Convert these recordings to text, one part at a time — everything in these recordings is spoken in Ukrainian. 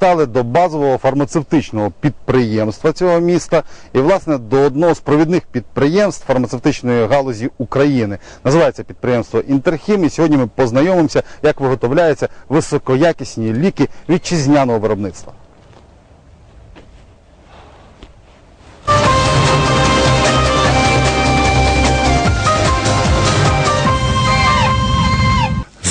завітали до базового фармацевтичного підприємства цього міста і, власне, до одного з провідних підприємств фармацевтичної галузі України. Називається підприємство Інтерхім. І сьогодні ми познайомимося, як виготовляються високоякісні ліки вітчизняного виробництва.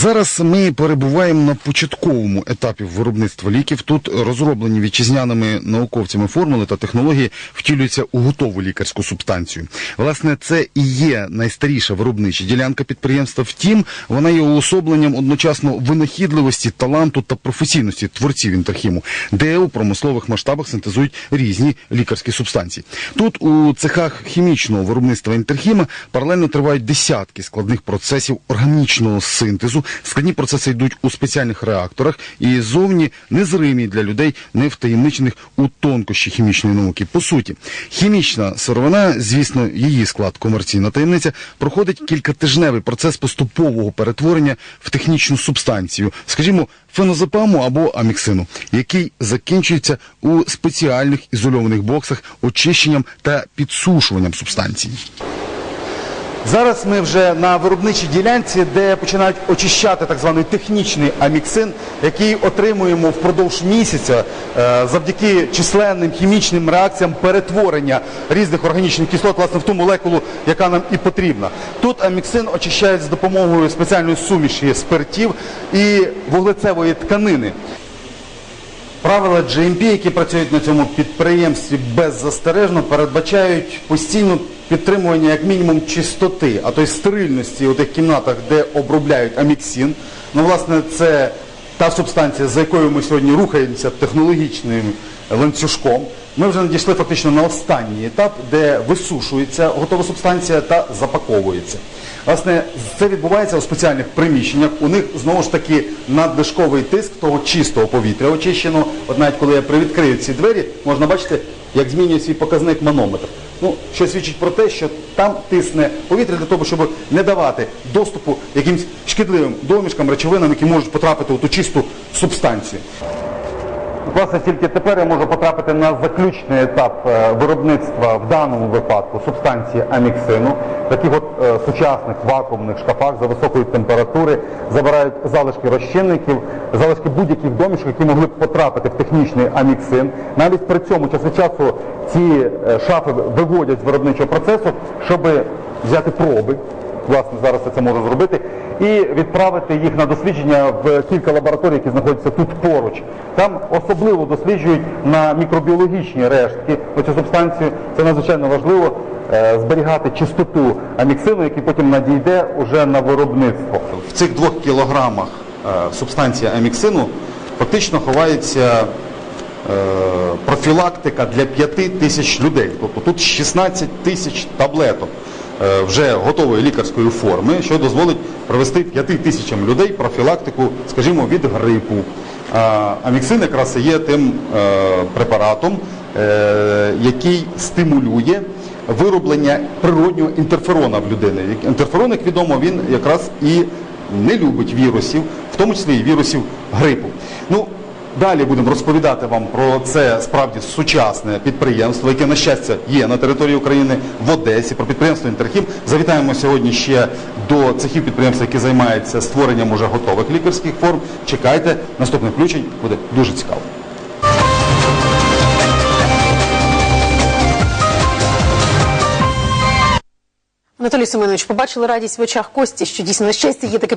Зараз ми перебуваємо на початковому етапі виробництва ліків. Тут розроблені вітчизняними науковцями формули та технології втілюються у готову лікарську субстанцію. Власне, це і є найстаріша виробнича ділянка підприємства. Втім, вона є уособленням одночасно винахідливості, таланту та професійності творців інтерхіму, де у промислових масштабах синтезують різні лікарські субстанції. Тут у цехах хімічного виробництва інтерхіма паралельно тривають десятки складних процесів органічного синтезу. Складні процеси йдуть у спеціальних реакторах і зовні незримі для людей, не втаємничених у тонкощі хімічної науки. По суті, хімічна сировина, звісно, її склад комерційна таємниця, проходить кількатижневий процес поступового перетворення в технічну субстанцію, скажімо, фенозепаму або аміксину, який закінчується у спеціальних ізольованих боксах очищенням та підсушуванням субстанції. Зараз ми вже на виробничій ділянці, де починають очищати так званий технічний аміксин, який отримуємо впродовж місяця е, завдяки численним хімічним реакціям перетворення різних органічних кислот власне в ту молекулу, яка нам і потрібна. Тут аміксин очищають з допомогою спеціальної суміші спиртів і вуглецевої тканини. Правила GMP, які працюють на цьому підприємстві беззастережно, передбачають постійне підтримування як мінімум чистоти, а то й стерильності у тих кімнатах, де обробляють аміксин. Ну, власне, це та субстанція, за якою ми сьогодні рухаємося технологічним ланцюжком. Ми вже надійшли фактично на останній етап, де висушується готова субстанція та запаковується. Власне, це відбувається у спеціальних приміщеннях. У них знову ж таки надлишковий тиск того чистого повітря очищеного. От навіть коли я привідкрию ці двері, можна бачити, як змінює свій показник манометр. Ну, що свідчить про те, що там тисне повітря для того, щоб не давати доступу якимсь шкідливим домішкам, речовинам, які можуть потрапити у ту чисту субстанцію. Власне, тільки тепер я можу потрапити на заключний етап е, виробництва в даному випадку субстанції аміксину. Таких от е, сучасних вакуумних шкафах за високої температури забирають залишки розчинників, залишки будь-яких домішок, які могли б потрапити в технічний аміксин. Навіть при цьому час від часу ці е, шафи виводять з виробничого процесу, щоб взяти проби. Власне, зараз я це можу зробити, і відправити їх на дослідження в кілька лабораторій, які знаходяться тут поруч. Там особливо досліджують на мікробіологічні рештки оцю субстанцію. Це надзвичайно важливо е, зберігати чистоту аміксину, який потім надійде уже на виробництво. В цих двох кілограмах е, субстанції аміксину фактично ховається е, профілактика для 5 тисяч людей. Тобто тут 16 тисяч таблеток вже готової лікарської форми, що дозволить провести 5 тисячам людей профілактику, скажімо, від грипу. Аміксин якраз є тим е, препаратом, е, який стимулює вироблення природнього інтерферона в людини. Інтерферон, як відомо, він якраз і не любить вірусів, в тому числі і вірусів грипу. Ну, Далі будемо розповідати вам про це справді сучасне підприємство, яке, на щастя, є на території України в Одесі, про підприємство Інтерхім. Завітаємо сьогодні ще до цехів підприємства, які займаються створенням уже готових лікарських форм. Чекайте, наступний включень буде дуже цікаво. Анатолій Семенович, побачили радість в очах Кості, що дійсно на щастя є таке